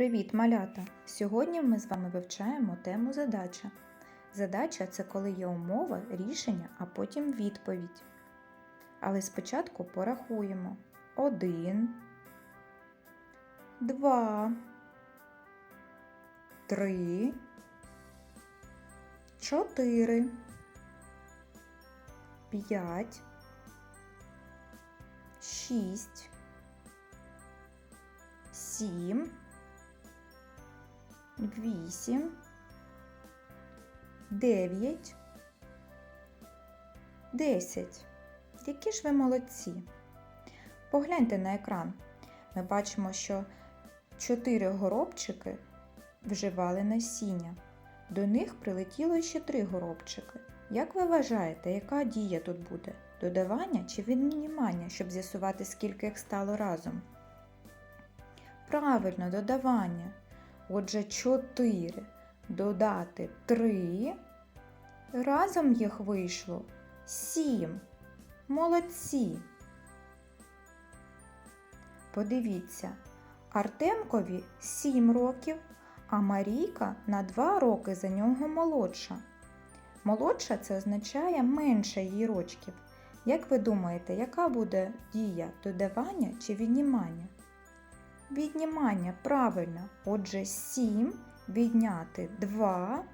Привіт, малята! Сьогодні ми з вами вивчаємо тему задача. Задача це коли є умова, рішення, а потім відповідь. Але спочатку порахуємо. Один, два, три, чотири, п'ять, шість, сім вісім, дев'ять, десять. Які ж ви молодці? Погляньте на екран. Ми бачимо, що чотири горобчики вживали насіння. До них прилетіло ще три горобчики. Як ви вважаєте, яка дія тут буде? Додавання чи віднімання, щоб з'ясувати, скільки їх стало разом? Правильно, додавання. Отже, 4 додати 3. Разом їх вийшло 7. Молодці. Подивіться, Артемкові 7 років, а Марійка на 2 роки за нього молодша. Молодша це означає менше її рочків. Як ви думаєте, яка буде дія додавання чи віднімання? Віднімання правильно. Отже, 7 відняти 2.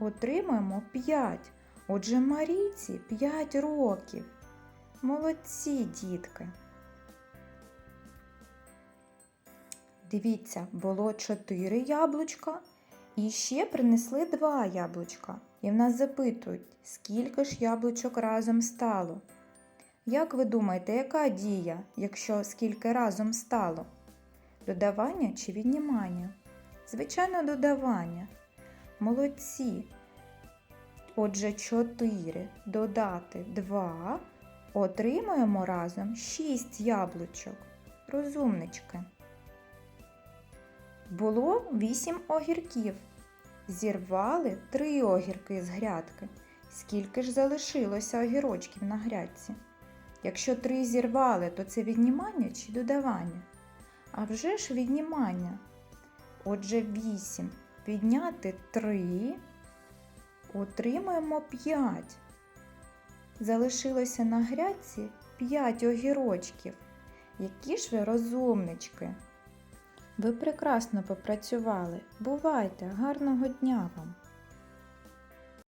Отримаємо 5. Отже, Марійці 5 років. Молодці, дітки. Дивіться, було 4 яблучка. І ще принесли 2 яблучка. І в нас запитують, скільки ж яблучок разом стало. Як ви думаєте, яка дія, якщо скільки разом стало? Додавання чи віднімання? Звичайно, додавання. Молодці. Отже, 4 додати 2. Отримуємо разом 6 яблучок. Розумнички. Було 8 огірків. Зірвали 3 огірки з грядки. Скільки ж залишилося огірочків на грядці? Якщо 3 зірвали, то це віднімання чи додавання? А вже ж віднімання. Отже, 8 підняти 3, отримаємо 5. Залишилося на грядці 5 огірочків. Які ж ви розумнички. Ви прекрасно попрацювали. Бувайте, гарного дня вам!